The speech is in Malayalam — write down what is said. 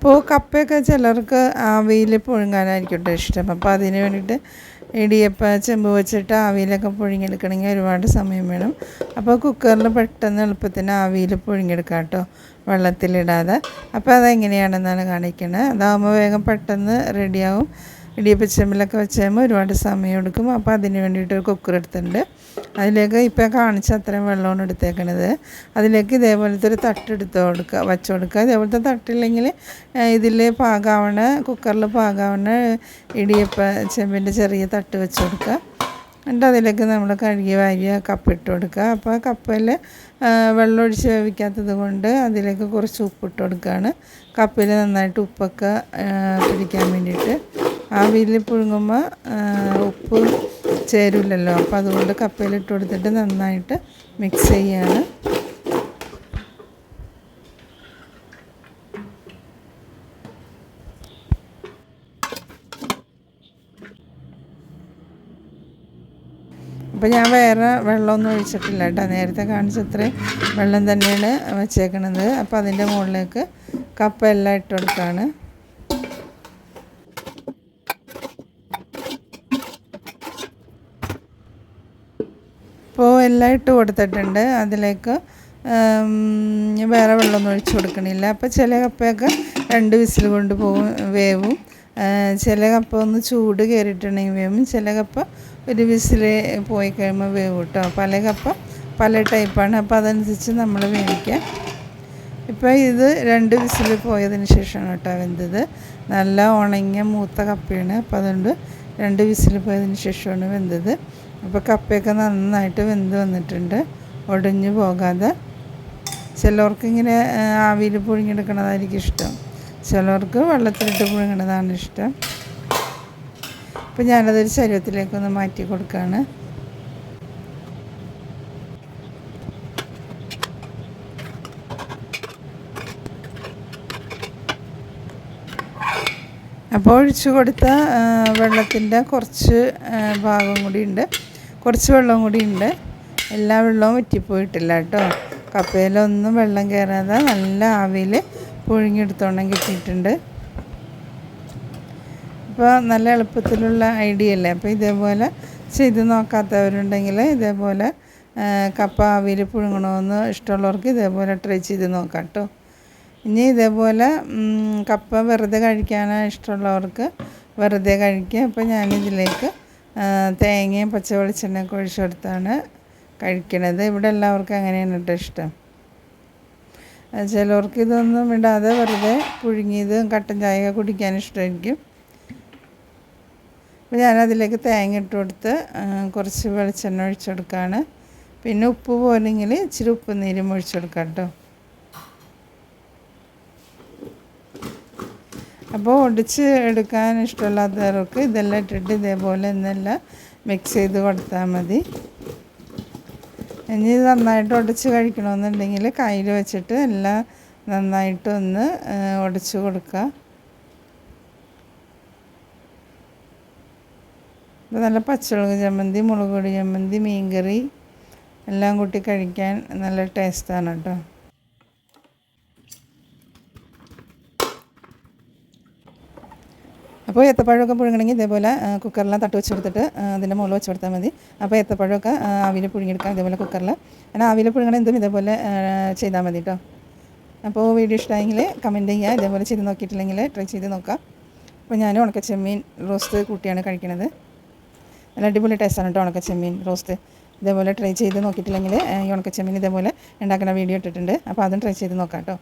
അപ്പോൾ കപ്പയൊക്കെ ചിലർക്ക് ആവിയിൽ പുഴുങ്ങാനായിരിക്കും കേട്ടോ ഇഷ്ടം. അപ്പോൾ അതിന് വേണ്ടിയിട്ട് ഇടിയപ്പ ചെമ്പ് വെച്ചിട്ട് ആവിയിലൊക്കെ പുഴുങ്ങിയെടുക്കണമെങ്കിൽ ഒരുപാട് സമയം വേണം. അപ്പോൾ കുക്കറിൽ പെട്ടെന്ന് എളുപ്പത്തിന് ആവിയിൽ പുഴുങ്ങിയെടുക്കാം കേട്ടോ വെള്ളത്തിലിടാതെ. അപ്പോൾ അതെങ്ങനെയാണെന്നാണ് കാണിക്കുന്നത് അതാകുമ്പോൾ വേഗം പെട്ടെന്ന് റെഡിയാവും ഇടിയപ്പച്ചമ്പിലൊക്കെ വെച്ച് കഴിയുമ്പോൾ ഒരുപാട് സമയം എടുക്കും. അപ്പോൾ അതിന് വേണ്ടിയിട്ട് ഒരു കുക്കർ എടുത്തിട്ടുണ്ട്. അതിലേക്ക് ഇപ്പോൾ കാണിച്ച അത്രയും വെള്ളമാണ് എടുത്തേക്കണത്. അതിലേക്ക് ഇതേപോലത്തെ ഒരു തട്ട് എടുത്ത് കൊടുക്കുക വച്ച് കൊടുക്കുക ഇതേപോലത്തെ തട്ടില്ലെങ്കിൽ ഇതിൽ പാകാവണ കുക്കറിൽ പാകാവണ ഇടിയപ്പ ചെമ്പിന്റെ ചെറിയ തട്ട് വെച്ച് കൊടുക്കുക എന്നിട്ട് അതിലേക്ക് നമ്മൾ കഴുകി വാരിയ കപ്പ് ഇട്ട് കൊടുക്കുക അപ്പോൾ കപ്പിൽ വെള്ളം ഒഴിച്ച് വേവിക്കാത്തത് കൊണ്ട് അതിലേക്ക് കുറച്ച് ഉപ്പിട്ട് കൊടുക്കുകയാണ് കപ്പിൽ നന്നായിട്ട് ഉപ്പൊക്കെ പിടിക്കാൻ വേണ്ടിയിട്ട്. ആവിയിൽ പുഴുങ്ങുമ്പോൾ ഉപ്പ് ചേരില്ലല്ലോ അപ്പോൾ അതുകൊണ്ട് കപ്പയിലിട്ട് കൊടുത്തിട്ട് നന്നായിട്ട് മിക്സ് ചെയ്യാണ്. അപ്പോൾ ഞാൻ വേറെ വെള്ളമൊന്നും ഒഴിച്ചിട്ടില്ല കേട്ടോ. നേരത്തെ കാണിച്ചത്രയും വെള്ളം തന്നെയാണ് വെച്ചേക്കണത്. അപ്പോൾ അതിന്റെ മുകളിലേക്ക് കപ്പ എല്ലാം ഇട്ട് കൊടുക്കുകയാണ് എല്ലാം ഇട്ട് കൊടുത്തിട്ടുണ്ട്. അതിലേക്ക് വേറെ വെള്ളമൊന്നും ഒഴിച്ച് കൊടുക്കണില്ല. അപ്പോൾ ചില കപ്പയൊക്കെ രണ്ട് വിസിൽ കൊണ്ട് പോകും വേവും. ചില കപ്പ ഒന്ന് ചൂട് കയറിയിട്ടുണ്ടെങ്കിൽ വേവും. ചില കപ്പ ഒരു വിസിൽ പോയി കഴിയുമ്പോൾ വേവും കേട്ടോ. പല കപ്പ പല ടൈപ്പാണ്. അപ്പോൾ അതനുസരിച്ച് നമ്മൾ വേവിക്കാം. ഇപ്പോൾ ഇത് രണ്ട് വിസിൽ പോയതിന് ശേഷമാണ് കേട്ടോ വെന്തത്. നല്ല ഉണങ്ങിയ മൂത്ത കപ്പയാണ്. അപ്പോൾ അതുകൊണ്ട് രണ്ട് വിസിൽ പോയതിന് ശേഷമാണ് വെന്തത്. അപ്പോൾ കപ്പയൊക്കെ നന്നായിട്ട് വെന്ത് വന്നിട്ടുണ്ട്. ഒടിഞ്ഞു പോകാതെ. ചിലർക്ക് ഇങ്ങനെ ആവിയിൽ പുഴുങ്ങിയെടുക്കണതായിരിക്കും ഇഷ്ടം. ചിലവർക്ക് വെള്ളത്തിലിട്ട് പുഴുങ്ങണതാണ് ഇഷ്ടം. അപ്പോൾ ഞാനതൊരു ശരീരത്തിലേക്കൊന്ന് മാറ്റി കൊടുക്കുകയാണ് അപ്പോൾ ഒഴിച്ചു കൊടുത്ത വെള്ളത്തിന്റെ കുറച്ച് ഭാഗം കൂടി ഉണ്ട് കുറച്ച് വെള്ളം കൂടി ഉണ്ട് എല്ലാ വെള്ളവും വറ്റിപ്പോയിട്ടില്ല കേട്ടോ. കപ്പയിലൊന്നും വെള്ളം കയറാതെ നല്ല ആവിയിൽ പുഴുങ്ങിയെടുത്തോണം കിട്ടിയിട്ടുണ്ട്. അപ്പോൾ നല്ല എളുപ്പത്തിലുള്ള ഐഡിയ അല്ലേ? അപ്പോൾ ഇതേപോലെ ചെയ്ത് നോക്കാത്തവരുണ്ടെങ്കിൽ ഇതേപോലെ കപ്പ ആവിയിൽ പുഴുങ്ങണമെന്ന് ഇഷ്ടമുള്ളവർക്ക് ഇതേപോലെ ട്രൈ ചെയ്ത് നോക്കാം കേട്ടോ. ഇനി ഇതേപോലെ കപ്പ വെറുതെ കഴിക്കാനാണ് ഇഷ്ടമുള്ളവർക്ക് വെറുതെ കഴിക്കുക. അപ്പോൾ ഞാനിതിലേക്ക് തേങ്ങയും പച്ച വെളിച്ചെണ്ണയൊക്കെ ഒഴിച്ചെടുത്താണ് കഴിക്കണത്. ഇവിടെ എല്ലാവർക്കും അങ്ങനെയാണ് കേട്ടോ ഇഷ്ടം. ചിലവർക്ക് ഇതൊന്നും ഇടാതെ വെറുതെ പുഴുങ്ങിയത് കട്ടൻ ചായ കുടിക്കാൻ ഇഷ്ടമായിരിക്കും. അപ്പോൾ ഞാനതിലേക്ക് തേങ്ങ ഇട്ട് കൊടുത്ത് കുറച്ച് വെളിച്ചെണ്ണ ഒഴിച്ചെടുക്കുകയാണ് പിന്നെ ഉപ്പ് പോലെങ്കിൽ ഇച്ചിരി ഉപ്പ് നീരും ഒഴിച്ചെടുക്കാം കേട്ടോ. അപ്പോൾ ഒടിച്ച് എടുക്കാൻ ഇഷ്ടമില്ലാത്തവർക്ക് ഇതെല്ലാം ഇട്ടിട്ട് ഇതേപോലെ ഇന്നെല്ലാം മിക്സ് ചെയ്ത് കൊടുത്താൽ മതി. ഇനി നന്നായിട്ട് ഒടിച്ച് കഴിക്കണമെന്നുണ്ടെങ്കിൽ കയ്യിൽ വെച്ചിട്ട് എല്ലാം നന്നായിട്ടൊന്ന് ഒടിച്ച് കൊടുക്കുക. ഇപ്പോൾ നല്ല പച്ചമുളക് ചമ്മന്തി മുളക് പൊടി ചമ്മന്തി മീൻകറി എല്ലാം കൂട്ടി കഴിക്കാൻ നല്ല ടേസ്റ്റാണ് കേട്ടോ. അപ്പോൾ ഏത്തപ്പഴമൊക്കെ പുഴുങ്ങണമെങ്കിൽ ഇതേപോലെ കുക്കറിൽ തട്ട് വെച്ച് കൊടുത്തിട്ട് അതിന്റെ മുകളിൽ വെച്ച് കൊടുത്താൽ മതി. അപ്പോൾ ഏത്തപ്പഴമൊക്കെ ആവിയിൽ പുഴുങ്ങിയെടുക്കാം ഇതേപോലെ കുക്കറിൽ. അങ്ങനെ ആവിയിൽ പുഴുങ്ങണ എന്തും ഇതേപോലെ ചെയ്താൽ മതി കേട്ടോ. അപ്പോൾ വീഡിയോ ഇഷ്ടമായെങ്കിൽ കമന്റ് ചെയ്യുക ഇതേപോലെ ചെയ്ത് നോക്കിയിട്ടില്ലെങ്കിൽ ട്രൈ ചെയ്ത് നോക്കാം അപ്പോൾ ഞാൻ ഉണക്കച്ചെമ്മീൻ റോസ്റ്റ് കൂട്ടിയാണ് കഴിക്കുന്നത് നല്ല അടിപൊളി ടേസ്റ്റാണ് കേട്ടോ ഉണക്കച്ചെമ്മീൻ റോസ്റ്റ് ഇതേപോലെ ട്രൈ ചെയ്ത് നോക്കിയിട്ടില്ലെങ്കിൽ ഈ ഉണക്കച്ചെമ്മീൻ ഇതേപോലെ ഉണ്ടാക്കുന്ന വീഡിയോ ഇട്ടിട്ടുണ്ട്. അപ്പോൾ അതും ട്രൈ ചെയ്ത് നോക്കാം കേട്ടോ.